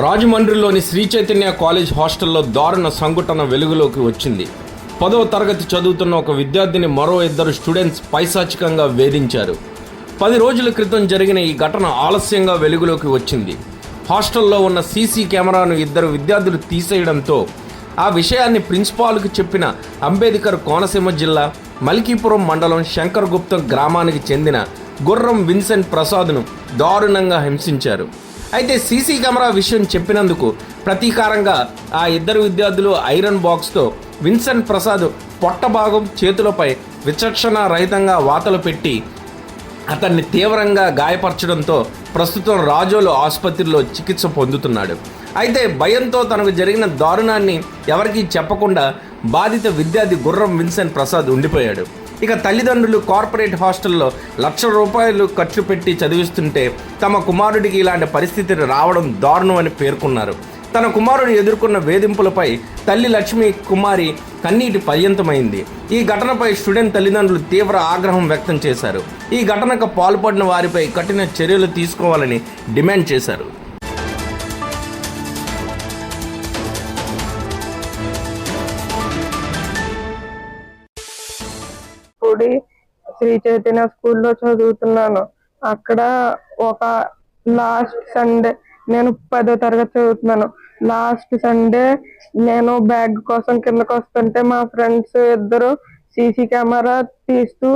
రాజమండ్రిలోని Shri Chaitanya college హాస్టల్లో దారుణ సంఘటన వెలుగులోకి వచ్చింది. పదవ తరగతి చదువుతున్న ఒక విద్యార్థిని మరో ఇద్దరు స్టూడెంట్స్ పైశాచికంగా వేధించారు. పది రోజుల క్రితం జరిగిన ఈ ఘటన ఆలస్యంగా వెలుగులోకి వచ్చింది. హాస్టల్లో ఉన్న సీసీ కెమెరాను ఇద్దరు విద్యార్థులు తీసేయడంతో ఆ విషయాన్ని ప్రిన్సిపాల్కు చెప్పిన అంబేద్కర్ కోనసీమ జిల్లా మల్కీపురం మండలం శంకర్గుప్తం గ్రామానికి చెందిన గుర్రం విన్సెంట్ ప్రసాద్ను దారుణంగా హింసించారు. అయితే సీసీ కెమెరా విషయం చెప్పినందుకు ప్రతీకారంగా ఆ ఇద్దరు విద్యార్థులు ఐరన్ బాక్స్తో విన్సెంట్ ప్రసాద్ పొట్ట భాగం చేతులపై విచక్షణ రహితంగా వాతలు పెట్టి అతన్ని తీవ్రంగా గాయపరచడంతో ప్రస్తుతం రాజోలు ఆసుపత్రిలో చికిత్స పొందుతున్నాడు. అయితే భయంతో తనకు జరిగిన దారుణాన్ని ఎవరికీ చెప్పకుండా బాధిత విద్యార్థి గుర్రం విన్సెంట్ ప్రసాద్ ఉండిపోయాడు. ఇక తల్లిదండ్రులు కార్పొరేట్ హాస్టల్లో లక్ష రూపాయలు ఖర్చు పెట్టి చదివిస్తుంటే తమ కుమారుడికి ఇలాంటి పరిస్థితి రావడం దారుణం అని పేర్కొన్నారు. తన కుమారుడు ఎదుర్కొన్న వేధింపులపై తల్లి లక్ష్మి కుమారి కన్నీటి పర్యంతమైంది. ఈ ఘటనపై స్టూడెంట్ తల్లిదండ్రులు తీవ్ర ఆగ్రహం వ్యక్తం చేశారు. ఈ ఘటనకు పాల్పడిన వారిపై కఠిన చర్యలు తీసుకోవాలని డిమాండ్ చేశారు. కూడి శ్రీ చైతన్య స్కూల్లో చదువుతున్నాను. అక్కడ ఒక లాస్ట్ సండే నేను పదో తరగతి చదువుతున్నాను. లాస్ట్ సండే నేను బ్యాగ్ కోసం కిందకు వస్తుంటే మా ఫ్రెండ్స్ ఇద్దరు సీసీ కెమెరా తీస్తూ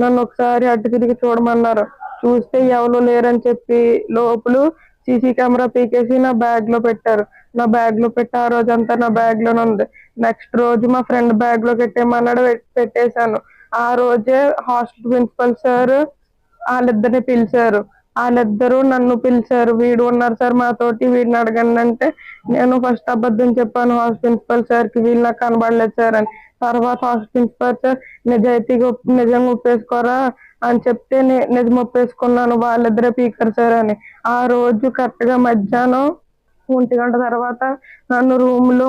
నన్ను ఒకసారి అటు తిరిగి చూడమన్నారు. చూస్తే ఎవరు లేరని చెప్పి లోపలు సీసీ కెమెరా పీకేసి నా బ్యాగ్లో పెట్టారు. నా బ్యాగ్లో పెట్టి ఆ రోజంతా నా బ్యాగ్లోనే ఉంది. నెక్స్ట్ రోజు మా ఫ్రెండ్ బ్యాగ్లో పెట్టేమన్నాడు పెట్టేశాను. ఆ రోజే హాస్టల్ ప్రిన్సిపల్ సార్ వాళ్ళిద్దరిని పిలిచారు. వాళ్ళిద్దరూ నన్ను పిలిచారు. వీడు ఉన్నారు సార్ మాతోటి వీడిని అడగండి అంటే నేను ఫస్ట్ అబద్ధం చెప్పాను హాస్టల్ ప్రిన్సిపల్ సార్కి వీళ్ళు నాకు కనబడలేదు సార్ అని. తర్వాత హాస్టల్ ప్రిన్సిపల్ సార్ నిజాయితీగా నిజంగా ఒప్పేసుకోరా అని చెప్తే నిజం ఒప్పేసుకున్నాను. వాళ్ళిద్దరే పీకర్ సార్ అని. ఆ రోజు కరెక్ట్గా మధ్యాహ్నం ఒంటి గంట తర్వాత నన్ను రూమ్లో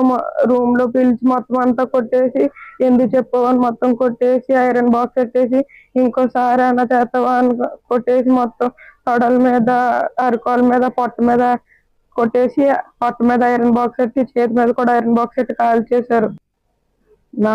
రూమ్లో పిలిచి మొత్తం అంతా కొట్టేసి ఎందుకు చెప్పవని మొత్తం కొట్టేసి ఐరన్ బాక్స్ పెట్టేసి ఇంకోసారి అన్న చేస్తావా అని కొట్టేసి మొత్తం తొడల మీద అరికాల మీద పొట్ట మీద కొట్టేసి పొట్ట మీద ఐరన్ బాక్స్ పెట్టి చేతి మీద కూడా ఐరన్ బాక్స్ పెట్టి కాల్ చేశారు నా